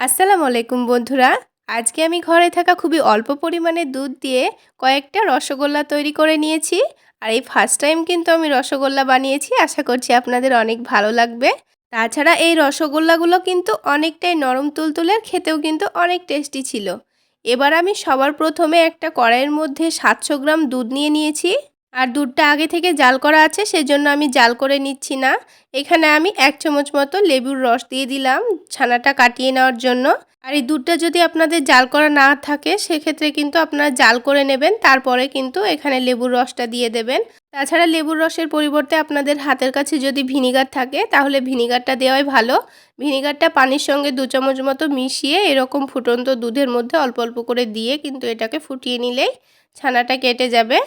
আসসালামু আলাইকুম বন্ধুরা। আজকে আমি ঘরে থাকা খুবই অল্প পরিমাণে দুধ দিয়ে কয়েকটা রসগোল্লা তৈরি করে নিয়েছি। আর এই ফার্স্ট টাইম কিন্তু আমি রসগোল্লা বানিয়েছি, আশা করছি আপনাদের অনেক ভালো লাগবে। তাছাড়া এই রসগোল্লাগুলো কিন্তু অনেকটাই নরম তুলতুলের খেতেও কিন্তু অনেক টেস্টি ছিল। এবার আমি সবার প্রথমে একটা কড়াইয়ের মধ্যে সাতশো গ্রাম দুধ নিয়ে নিয়েছি। আর দুধটা আগে থেকে জাল করা আছে, সেজন্য আমি জাল করে নিচ্ছি না। এখানে আমি এক চামচ মতো লেবুর রস দিয়ে দিলাম ছানাটা কাটিয়ে নেওয়ার জন্য। আর এই দুধটা যদি আপনাদের জাল করা না থাকে, সেক্ষেত্রে কিন্তু আপনারা জাল করে নেবেন, তারপরে কিন্তু এখানে লেবুর রসটা দিয়ে দেবেন। তাছাড়া লেবুর রসের পরিবর্তে আপনাদের হাতের কাছে যদি ভিনিগার থাকে, তাহলে ভিনিগারটা দেওয়াই ভালো। ভিনিগারটা পানির সঙ্গে দু চামচ মতো মিশিয়ে এরকম ফুটন্ত দুধের মধ্যে অল্প অল্প করে দিয়ে কিন্তু এটাকে ফুটিয়ে নিলেই ছানাটা কেটে যাবে।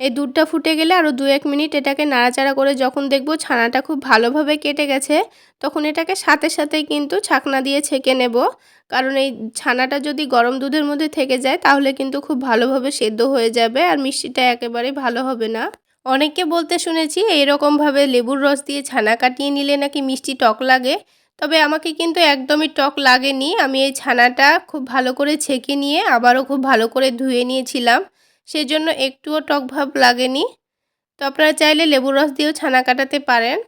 এই দুধটা ফুটে গেলে আরও দু এক মিনিট এটাকে নাড়াচাড়া করে যখন দেখব ছানাটা খুব ভালোভাবে কেটে গেছে, তখন এটাকে সাথে সাথেই কিন্তু ছাকনা দিয়ে ছেঁকে নেব। কারণ এই ছানাটা যদি গরম দুধের মধ্যে থেকে যায়, তাহলে কিন্তু খুব ভালোভাবে সেদ্ধ হয়ে যাবে আর মিষ্টিটা একেবারেই ভালো হবে না। অনেককে বলতে শুনেছি এইরকমভাবে লেবুর রস দিয়ে ছানা কাটিয়ে নিলে নাকি মিষ্টি টক লাগে, তবে আমাকে কিন্তু একদমই টক লাগেনি। আমি এই ছানাটা খুব ভালো করে ছেঁকে নিয়ে আবারও খুব ভালো করে ধুয়ে নিয়েছিলাম। সেজন্য একটুও টক ভাব লাগেনি। তো আপনারা চাইলে লেবুর রস দিয়েও ছানা কাটাতে পারেন।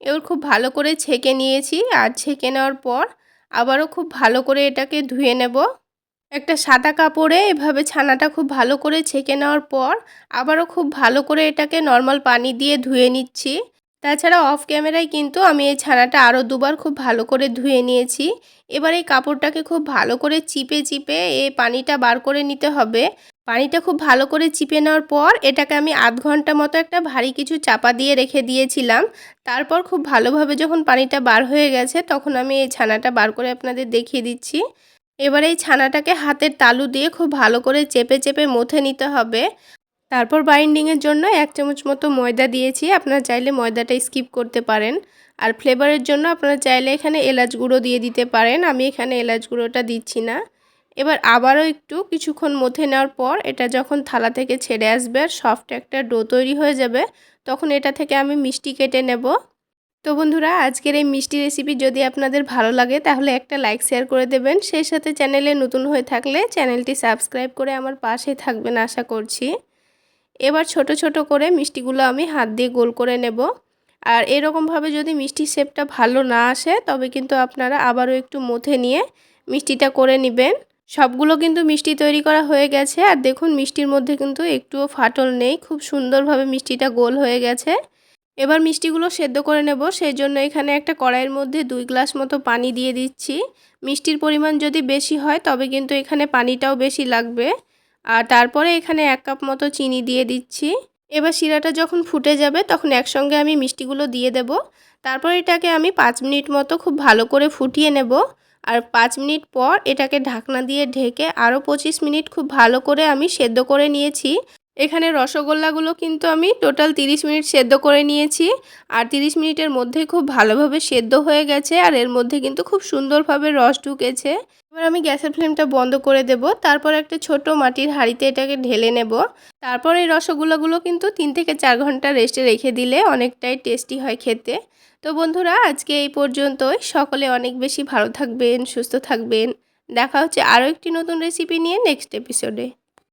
এবার খুব ভালো করে ছেঁকে নিয়েছি আর ছেঁকে নেওয়ার পর আবারও খুব ভালো করে এটাকে ধুয়ে নেব। একটা সাদা কাপড়ে এভাবে ছানাটা খুব ভালো করে ছেঁকে নেওয়ার পর আবারও খুব ভালো করে এটাকে নর্মাল পানি দিয়ে ধুয়ে নিচ্ছি। তাছাড়া অফ ক্যামেরায় কিন্তু আমি এই ছানাটা আরও দুবার খুব ভালো করে ধুয়ে নিয়েছি। এবার এই কাপড়টাকে খুব ভালো করে চিপে চিপে এই পানিটা বার করে নিতে হবে। পানিটা খুব ভালো করে চিপে নেওয়ার পর এটাকে আমি আধ ঘণ্টা মতো একটা ভারী কিছু চাপা দিয়ে রেখে দিয়েছিলাম। তারপর খুব ভালোভাবে যখন পানিটা বার হয়ে গেছে তখন আমি এই ছানাটা বার করে আপনাদের দেখিয়ে দিচ্ছি। এবার এই ছানাটাকে হাতের তালু দিয়ে খুব ভালো করে চেপে চেপে মথে নিতে হবে। তারপর বাইন্ডিংয়ের জন্য এক চামচ মতো ময়দা দিয়েছি, আপনারা চাইলে ময়দাটা স্কিপ করতে পারেন। আর ফ্লেভারের জন্য আপনারা চাইলে এখানে এলাচ গুঁড়ো দিয়ে দিতে পারেন, আমি এখানে এলাচ গুঁড়োটা দিচ্ছি না। এবার আবারও একটু কিছুক্ষণ মথে নেওয়ার পর এটা যখন থালা থেকে ছেড়ে আসবে আর সফট একটা ডো তৈরি হয়ে যাবে, তখন এটা থেকে আমি মিষ্টি কেটে নেব। তো বন্ধুরা, আজকের এই মিষ্টি রেসিপি যদি আপনাদের ভালো লাগে তাহলে একটা লাইক শেয়ার করে দেবেন। সেই সাথে চ্যানেলে নতুন হয়ে থাকলে চ্যানেলটি সাবস্ক্রাইব করে আমার পাশে থাকবেন আশা করছি। এবার ছোট ছোট করে মিষ্টিগুলো আমি হাত দিয়ে গোল করে নেব। আর এরকমভাবে যদি মিষ্টির শেপটা ভালো না আসে, তবে কিন্তু আপনারা আবারও একটু মথে নিয়ে মিষ্টিটা করে নেবেন। সবগুলো কিন্তু মিষ্টি তৈরি করা হয়ে গেছে। আর দেখুন, মিষ্টির মধ্যে কিন্তু একটুও ফাটল নেই। খুব সুন্দরভাবে মিষ্টিটা গোল হয়ে গেছে। এবার মিষ্টিগুলো সেদ্ধ করে নেব। সেই জন্য এখানে একটা কড়াইয়ের মধ্যে দুই গ্লাস মতো পানি দিয়ে দিচ্ছি। মিষ্টির পরিমাণ যদি বেশি হয়, তবে কিন্তু এখানে পানিটাও বেশি লাগবে। আর তারপরে এখানে এক কাপ মতো চিনি দিয়ে দিচ্ছি। এবার শিরাটা যখন ফুটে যাবে, তখন একসঙ্গে আমি মিষ্টিগুলো দিয়ে দেব। তারপর এটাকে আমি পাঁচ মিনিট মতো খুব ভালো করে ফুটিয়ে নেব। আর পাঁচ মিনিট পর এটাকে ঢাকনা দিয়ে ঢেকে আরও পঁচিশ মিনিট খুব ভালো করে আমি সেদ্ধ করে নিয়েছি। এখানে রসগোল্লাগুলো কিন্তু আমি টোটাল 30 মিনিট সেদ্ধ করে নিয়েছি। আর 30 মিনিটের মধ্যে খুব ভালোভাবে সেদ্ধ হয়ে গেছে আর এর মধ্যে কিন্তু খুব সুন্দরভাবে রস ঢুকেছে। এবার আমি গ্যাসের ফ্লেমটা বন্ধ করে দেব, তারপর একটা ছোট মাটির হাঁড়িতে এটাকে ঢেলে নেব। তারপর এই রসগোল্লাগুলো কিন্তু তিন থেকে চার ঘণ্টা রেস্টে রেখে দিলে অনেকটাই টেস্টি হয় খেতে। তো বন্ধুরা, আজকে এই পর্যন্তই। সকলে অনেক বেশি ভালো থাকবেন, সুস্থ থাকবেন। দেখা হচ্ছে আরও একটি নতুন রেসিপি নিয়ে নেক্সট এপিসোডে।